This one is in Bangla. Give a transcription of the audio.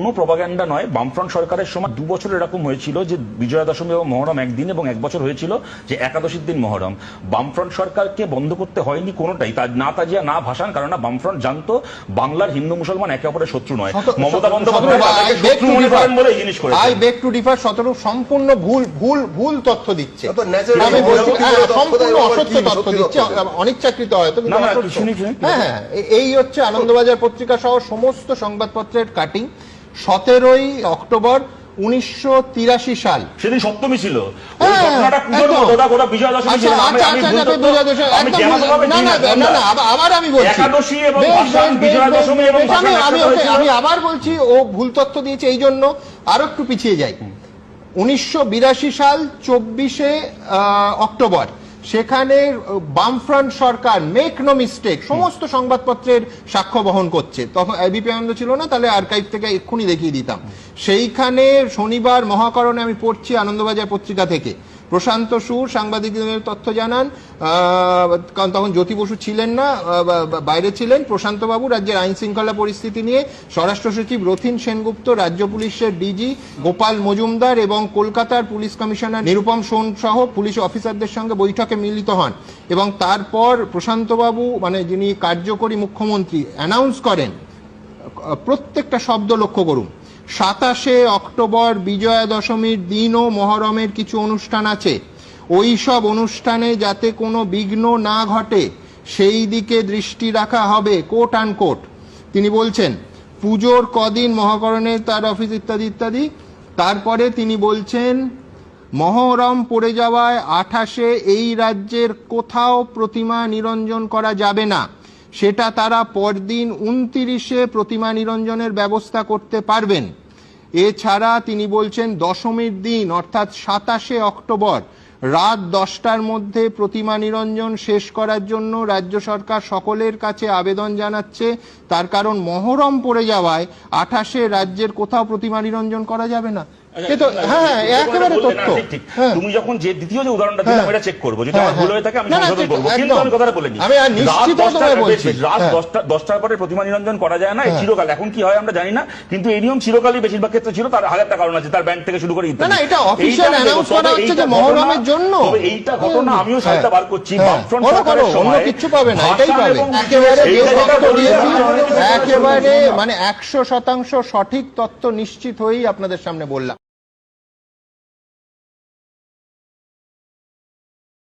কোনো প্রপাগান্ডা নয় বামফ্রন্ট সরকারের সময় দু বছর এরকম হয়েছিল যে বিজয়া দশমী এবং মহরম একদিন এবং এক বছর হয়েছিল যে একাদশীর দিন মহরম। বামফ্রন্ট সরকারকে বন্ধ করতে হয়নি কোনোটাই। তার না তাজিয়া না ভাষান কারণ না বামফ্রন্ট জানতো বাংলার হিন্দু মুসলমান একে অপরের শত্রু নয়। মমতা বন্দ্যোপাধ্যায় তাদেরকে শত্রু করেন বলে এই জিনিস I beg to differ Shatarup সম্পূর্ণ ভুল ভুল ভুল তথ্য দিচ্ছে। হ্যাঁ, সম্পূর্ণ অসত্য তথ্য দিচ্ছে। অনিচ্ছাকৃত হয়তো। হ্যাঁ হ্যাঁ এই হচ্ছে আনন্দবাজার পত্রিকা সহ সমস্ত সংবাদপত্রের কাটিং সতেরোই অক্টোবর উনিশশো তিরাশি সাল। সেদিন সপ্তমী ছিল। আবার- আমি বলছি। আমি আবার বলছি ও ভুল তথ্য দিয়েছে এই জন্য আরও একটু পিছিয়ে যাই। উনিশশো বিরাশি সাল চব্বিশে অক্টোবর। সেখানে বামফ্রন্ট সরকার মেক নো মিস্টেক সমস্ত সংবাদপত্রের সাক্ষ্য বহন করছে। তখন এবিপি আনন্দ ছিল না, তাহলে আর্কাইভ থেকে এক্ষুনি দেখিয়ে দিতাম। সেইখানে শনিবার মহাকরণে আমি পড়ছি আনন্দবাজার পত্রিকা থেকে। প্রশান্ত সুর, সাংবাদিকদের তথ্য জানান। কারণ তখন জ্যোতি বসু ছিলেন না বাইরে ছিলেন। প্রশান্ত বাবু রাজ্যের আইন শৃঙ্খলা পরিস্থিতি নিয়ে স্বরাষ্ট্র সচিব রথিন সেনগুপ্ত, রাজ্য পুলিশের ডিজি গোপাল মজুমদার এবং কলকাতার পুলিশ কমিশনার নিরুপম সোন সহ পুলিশ অফিসারদের সঙ্গে বৈঠকে মিলিত হন। এবং তারপর প্রশান্তবাবু মানে যিনি কার্যকরী মুখ্যমন্ত্রী অ্যানাউন্স করেন। প্রত্যেকটা শব্দ লক্ষ্য করুন। সাতাশে অক্টোবর বিজয়া দশমীর দিনও মহরমের কিছু অনুষ্ঠান আছে। ওই সব অনুষ্ঠানে যাতে কোনো বিঘ্ন না ঘটে, সেই দিকে দৃষ্টি রাখা হবে কোট আন কোট তিনি বলছেন, পুজোর কদিন মহাকরণে তার অফিস ইত্যাদি ইত্যাদি। তারপরে তিনি বলছেন, মহরম পড়ে যাওয়ায় আঠাশে এই রাজ্যের কোথাও প্রতিমা নিরঞ্জন করা যাবে না। সেটা তারা পরদিন উনতিরিশে প্রতিমা নিরঞ্জনের ব্যবস্থা করতে পারবেন। এছাড়া তিনি বলছেন দশমীর দিন, অর্থাৎ সাতাশে অক্টোবর, রাত দশটার মধ্যে প্রতিমা নিরঞ্জন শেষ করার জন্য রাজ্য সরকার সকলের কাছে আবেদন জানাচ্ছে। তার কারণ মহরম পড়ে যাওয়ায় আঠাশে রাজ্যের কোথাও প্রতিমা নিরঞ্জন করা যাবে না। এ হ্যাঁ একেবারে তথ্য ঠিক, ঠিক। হ্যাঁ তুমি যখন যে দ্বিতীয় যে উদাহরণটা দিলাম হ্যাঁ। এটা চেক করব যদি হ্যাঁ, আমার ভুল হ্যাঁ। হয়ে থাকে আমি না, না, সংশোধন করব কিন্তু আমি কথাটা বলে নিই রাত নিশ্চিত দশটার ভাবে বলছি। বেশ, বেশ, রাত হ্যাঁ। দশটা দশটার পরে প্রতিমা নিরঞ্জন করা যায় না চিরকাল এখন কি হয় আমরা জানি না কিন্তু এই নিয়ম চিরকালই বেশিরভাগ ক্ষেত্রে ছিল তার কারণ আছে তার ব্যাংক থেকে শুরু করে না, না, এটা official এইটা আমি announce দেখব, করা হচ্ছে যে মহরমের জন্য। তবে এইটা ঘটনা হুম, আমিও হ্যাঁ, সাইডটা বার করছি হ্যাঁ, বামফ্রন্ট সরকারের সময় কিচ্ছু পাবে না, এটাই পাবে। একেবারে মানে একশো শতাংশ সঠিক তথ্য নিশ্চিত হয়েই আপনাদের সামনে বললাম